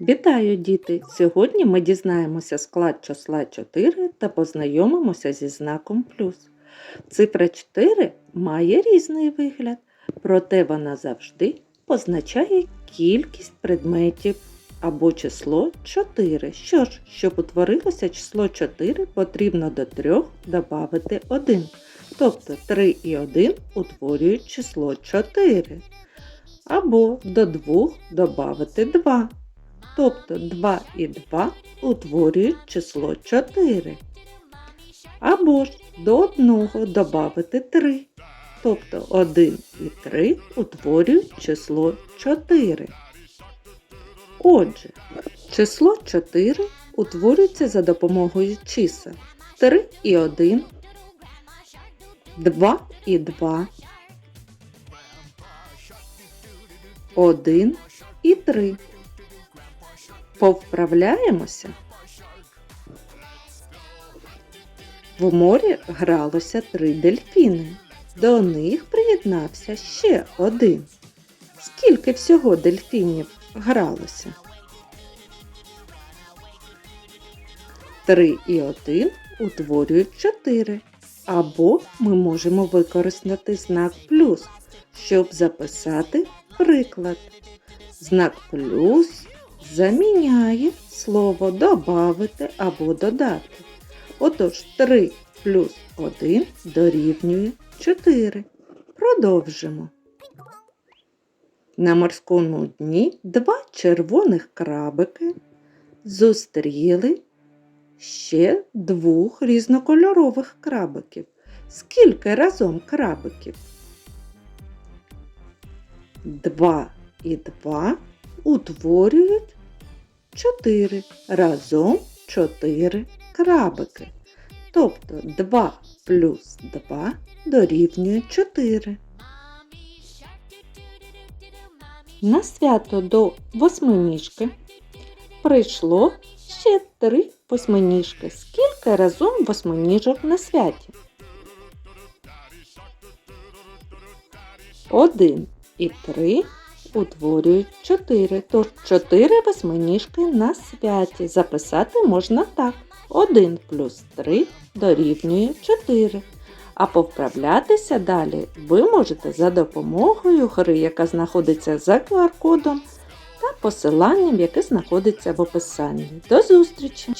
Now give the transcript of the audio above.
Вітаю, діти! Сьогодні ми дізнаємося склад числа 4 та познайомимося зі знаком плюс. Цифра 4 має різний вигляд, проте вона завжди позначає кількість предметів або число 4. Що ж, щоб утворилося число 4, потрібно до 3 додати 1. Тобто 3 і 1 утворюють число 4. Або до 2 додати 2. Тобто 2 і 2 утворюють число 4. Або ж до 1 додати 3. Тобто 1 і 3 утворюють число 4. Отже, число 4 утворюється за допомогою чисел 3 і 1, 2 і 2, 1 і 3. Повправляємося. В морі гралося три дельфіни. До них приєднався ще один. Скільки всього дельфінів гралося? Три і один утворюють чотири. Або ми можемо використати знак плюс, щоб записати приклад. Знак плюс заміняє слово добавити або додати. Отож, 3 плюс 1 дорівнює 4. Продовжимо. На морському дні два червоних крабики зустріли ще двох різнокольорових крабиків. Скільки разом крабиків? Два і два утворюють 4. Разом 4 крабики. Тобто 2 плюс 2 дорівнює 4. На свято до восьминіжки прийшло ще три восьминіжки. Скільки разом восьминіжок на святі? Один і три утворюють 4. Тож 4 восьминіжки на святі. Записати можна так. 1 плюс 3 дорівнює 4. А повправлятися далі ви можете за допомогою гри, яка знаходиться за QR-кодом, та посиланням, яке знаходиться в описанні. До зустрічі!